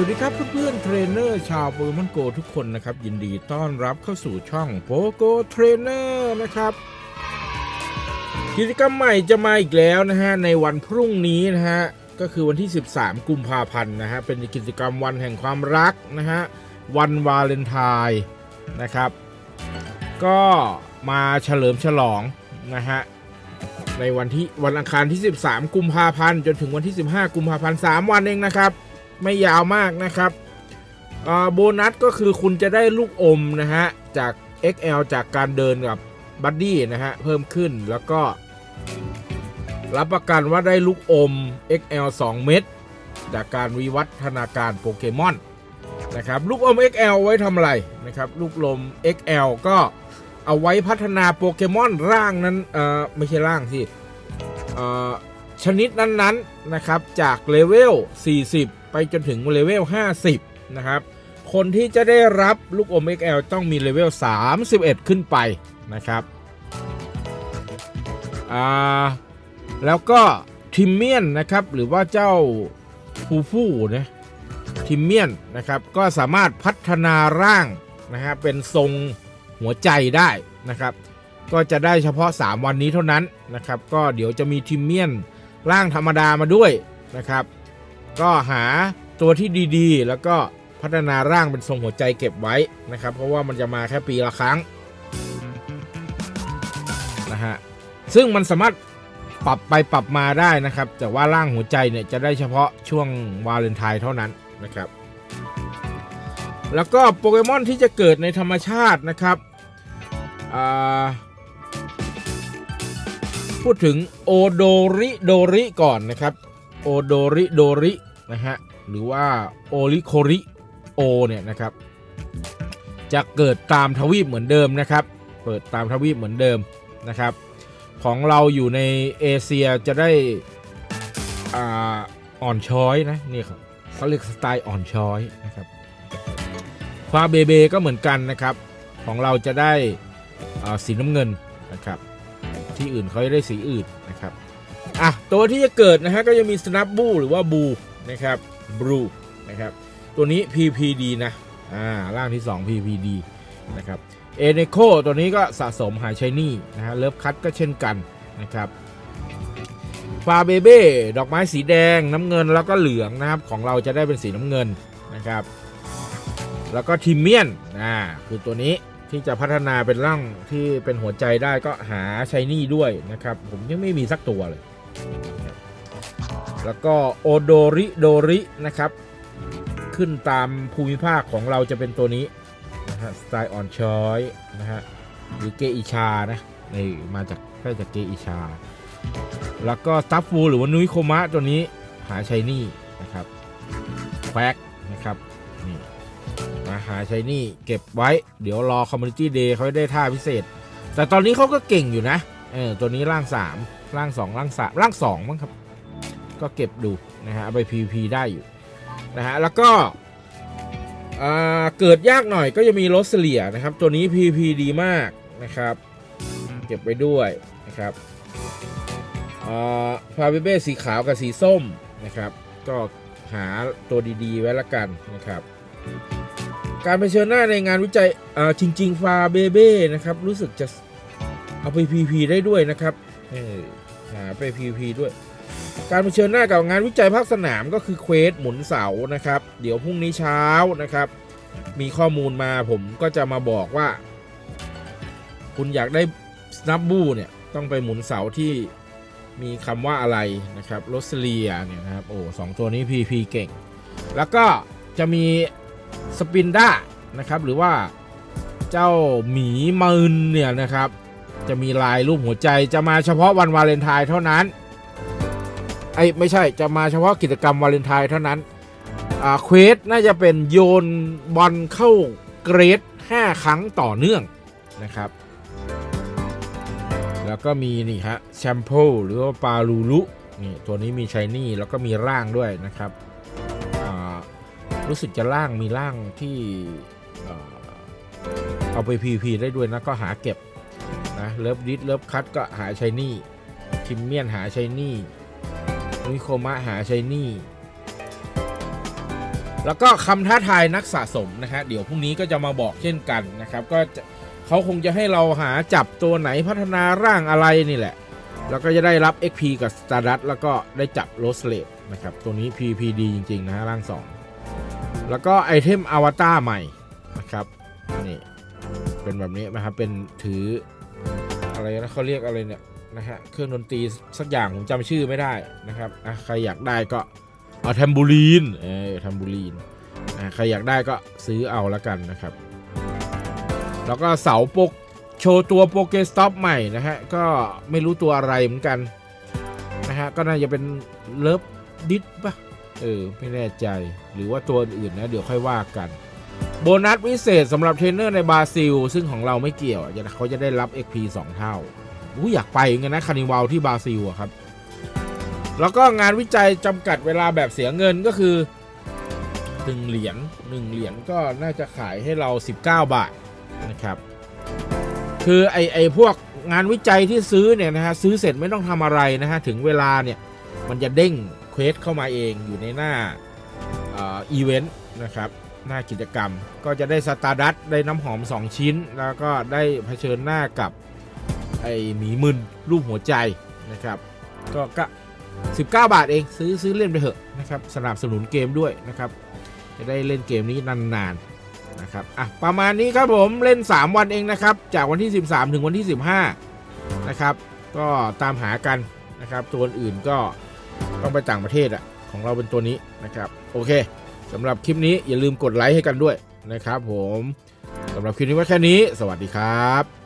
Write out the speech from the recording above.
สวัสดีครับเพื่อนๆเทรนเนอร์ชาวโปเกมอนโกทุกคนนะครับ ยินดีต้อนรับเข้าสู่ช่องโปโกเทรนเนอร์นะครับ กิจกรรมใหม่จะมาอีกแล้วนะฮะ ในวันพรุ่งนี้นะฮะ ก็คือวันที่ 13 กุมภาพันธ์นะฮะ เป็นกิจกรรมวันแห่งความรักนะฮะ วันวาเลนไทน์นะครับ ก็มาเฉลิมฉลองนะฮะในวันที่วันอังคารที่ 13 กุมภาพันธ์จนถึงวันที่ 15 กุมภาพันธ์3วันเองนะครับ ไม่ยาวมากนะครับโบนัสก็คือคุณจะได้ลูกอมนะฮะ จาก XL จากการเดินกับบัดดี้นะฮะ เพิ่มขึ้นแล้วก็ รับประกันว่าได้ลูกอม XL 2 เม็ดจากการวิวัฒนาการโปเกมอนนะครับลูกอม XL ไว้ทำอะไรนะครับลูกลม XL ก็เอาไว้พัฒนาโปเกมอนร่างนั้นเอ่อไม่ใช่ร่างสิเอ่อชนิดนั้นๆนะครับจากเลเวล40 ไปจนถึงเลเวล 50 นะครับ คนที่จะได้รับลูกอม XL ต้องมีเลเวล 31 ขึ้นไปนะครับ อ่า แล้วก็ทิมเมียนนะครับ หรือว่าเจ้าฟูฟูนะทิมเมียนนะครับ ก็สามารถพัฒนาร่างนะฮะเป็นทรงหัวใจได้นะครับ ก็จะได้เฉพาะ 3 วันนี้เท่านั้นนะครับ ก็เดี๋ยวจะมีทิมเมียนร่างธรรมดามาด้วยนะครับ ก็หาตัวที่ดีๆ แล้วก็พัฒนาร่างเป็นทรงหัวใจเก็บไว้นะครับ เพราะว่ามันจะมาแค่ปีละครั้งนะฮะซึ่งมันสามารถปรับไปปรับมาได้นะครับ แต่ว่าร่างหัวใจเนี่ยจะได้เฉพาะช่วงวาเลนไทน์เท่านั้นนะครับ แล้วก็โปเกมอนที่จะเกิดในธรรมชาตินะครับพูดถึงโอโดริโดริก่อนนะครับ โอโดริโดริ นะฮะหรือว่าโอริโคริโอเนี่ยนะครับจะเกิดตามทวีปเหมือนเดิมนะครับ เปิดตามทวีปเหมือนเดิมนะครับ ของเราอยู่ในเอเชียจะได้อ่าอ่อนช้อยนะนี่ครับเขาเรียกสไตล์อ่อนช้อยนะครับฟาเบเบก็เหมือนกันนะครับ ของเราจะได้สีน้ำเงินนะครับ ที่อื่นเขาจะได้สีอื่นนะครับอะตัวที่จะเกิดนะฮะก็จะมีสนับบูหรือว่าบู นะครับบลูนะครับตัวนี้ PPD นะอ่าร่างที่ 2 PPD นะครับเอเนโคตัวนี้ก็สะสมหายชายนี่นะฮะเลิฟคัตก็เช่นกันนะครับฟาเบเบ้ดอกไม้สีแดงน้ำเงินแล้วก็เหลืองนะครับของเราจะได้เป็นสีน้ำเงินนะครับ แล้วก็ทิมเมียนอ่าคือตัวนี้ที่จะพัฒนาเป็นร่างที่เป็นหัวใจได้ก็หาชายนี่ด้วยนะครับ ผมยังไม่มีสักตัวเลย แล้วก็โอโดริโดรินะครับ ขึ้นตามภูมิภาคของเราจะเป็นตัวนี้นะฮะสไตล์อ่อนช้อยนะฮะหรือเกอิชานะนี่มาจากใกล้จากเกอิชา แล้วก็ซับฟูหรือว่านุ้ยโคมะตัวนี้หาชายนี่นะครับแฟกนะครับนี่มาหาใช้นี่เก็บไว้เดี๋ยวรอคอมมูนิตี้เดย์เขาได้ท่าพิเศษ แต่ตอนนี้เขาก็เก่งอยู่นะเออตัวนี้ร่าง 3 ร่าง 2 ร่าง3ร่าง2มั้งครับ ก็เก็บดูนะฮะเอาไป PVP ได้อยู่นะฮะแล้วก็เกิดยากหน่อยก็จะมีโรสเลียนะครับ ตัวนี้ PVP ดีมากนะครับ เก็บไว้ด้วยนะครับอ่าฟาเบเบ้สีขาวกับสีส้มนะครับ ก็หาตัวดีๆ ไว้ละกันนะครับ การเผชิญหน้าในงานวิจัยอ่าจริง ๆ ฟาเบเบ้นะครับ รู้สึกจะเอาไป PVP ได้ด้วยนะครับเออหาไป PVP ด้วย การเผชิญหน้ากับงานวิจัยภาคสนามก็คือเควสหมุนเสานะครับ เดี๋ยวพรุ่งนี้เช้านะครับ มีข้อมูลมาผมก็จะมาบอกว่า คุณอยากได้สนับบูเนี่ยต้องไปหมุนเสาที่มีคำว่าอะไรนะครับโรสเลียเนี่ยนะครับโอ้สองตัวนี้ PVP เก่ง แล้วก็จะมีสปินด้านะครับหรือว่าเจ้าหมีมืนเนี่ยนะครับ จะมีลายรูปหัวใจจะมาเฉพาะวันวาเลนไทน์เท่านั้น ไอ้ไม่ใช่จะมาเฉพาะกิจกรรมวาเลนไทน์เท่านั้นอ่าเควสน่าจะเป็นโยนบอลเข้าเกรด 5 ครั้งต่อเนื่องนะครับ แล้วก็มีนี่ฮะแชมพูหรือว่าปาลูลุนี่ตัวนี้มีชายนี่แล้วก็มีร่างด้วยนะครับรู้สึกจะล่างมีล่างที่เอาไป PVP ได้ด้วยนะก็หาเก็บนะเลิฟดิสเลิฟคัตก็หาใช้นี่คิมเมียนหาใช้นี่ นุยโคมะหาใช้นี่ แล้วก็คำท้าทายนักสะสมนะฮะเดี๋ยวพรุ่งนี้ก็จะมาบอกเช่นกันนะครับ ก็เขาคงจะให้เราหาจับตัวไหนพัฒนาร่างอะไรนี่แหละ แล้วก็จะได้รับ XP กับ Stardust แล้วก็ได้จับ r o s l a v นะครับ ตัวนี้ PVP ดีจริง ๆ นะฮะร่าง 2 แล้วก็ไอเทมอวตารใหม่นะครับนี่เป็นแบบนี้นะครับเป็นถืออะไรนะเขาเรียกอะไรเนี่ย นะฮะเครื่องดนตรีสักอย่างผมจำชื่อไม่ได้นะครับอะใครอยากได้ก็เอาแทมบูลีนเออแทมบูลีนอะใครอยากได้ก็ซื้อเอาแล้วกันนะครับ แล้วก็เสาปกโชว์ตัวโปเกสต็อปใหม่นะฮะก็ไม่รู้ตัวอะไรเหมือนกันนะฮะก็น่าจะเป็นเลิฟดิสปะเออไม่แน่ใจหรือว่าตัวอื่นนะเดี๋ยวค่อยว่ากันโบนัสพิเศษสำหรับเทรนเนอร์ในบราซิล ซึ่งของเราไม่เกี่ยวเขาจะได้รับ XP 2 เท่า อู้อยากไปเหมือนกันะคานิวัลที่บราซิลอะครับ แล้วก็งานวิจัยจำกัดเวลาแบบเสียเงินก็คือหนึ่งเหรียญหนึ่งเหรียญก็น่าจะขายให้เรา 19 บาทนะครับ คือไอไอพวกงานวิจัยที่ซื้อเนี่ยนะฮะซื้อเสร็จไม่ต้องทำอะไรนะฮะถึงเวลาเนี่ยมันจะเด้งเควสเข้ามาเองอยู่ในหน้าอีเวนต์นะครับหน้ากิจกรรมก็จะได้สตาร์ดัตได้น้ำหอม 2 ชิ้น แล้วก็ได้เผชิญหน้ากับ ไอหมีมึนรูปหัวใจนะครับก็ก็19 บาทเองซื้อซื้อเล่นไปเถอะนะครับสนับสนุนเกมด้วยนะครับจะได้เล่นเกมนี้นานๆนะครับอะประมาณนี้ครับผมเล่น 3 วันเองนะครับจากวันที่ 13 ถึงวันที่ 15นะครับก็ตามหากันนะครับตัวอื่นก็ต้องไปต่างประเทศอะของเราเป็นตัวนี้นะครับโอเคสำหรับคลิปนี้อย่าลืมกดไลค์ให้กันด้วยนะครับผมสำหรับคลิปนี้ไว้แค่นี้ สวัสดีครับ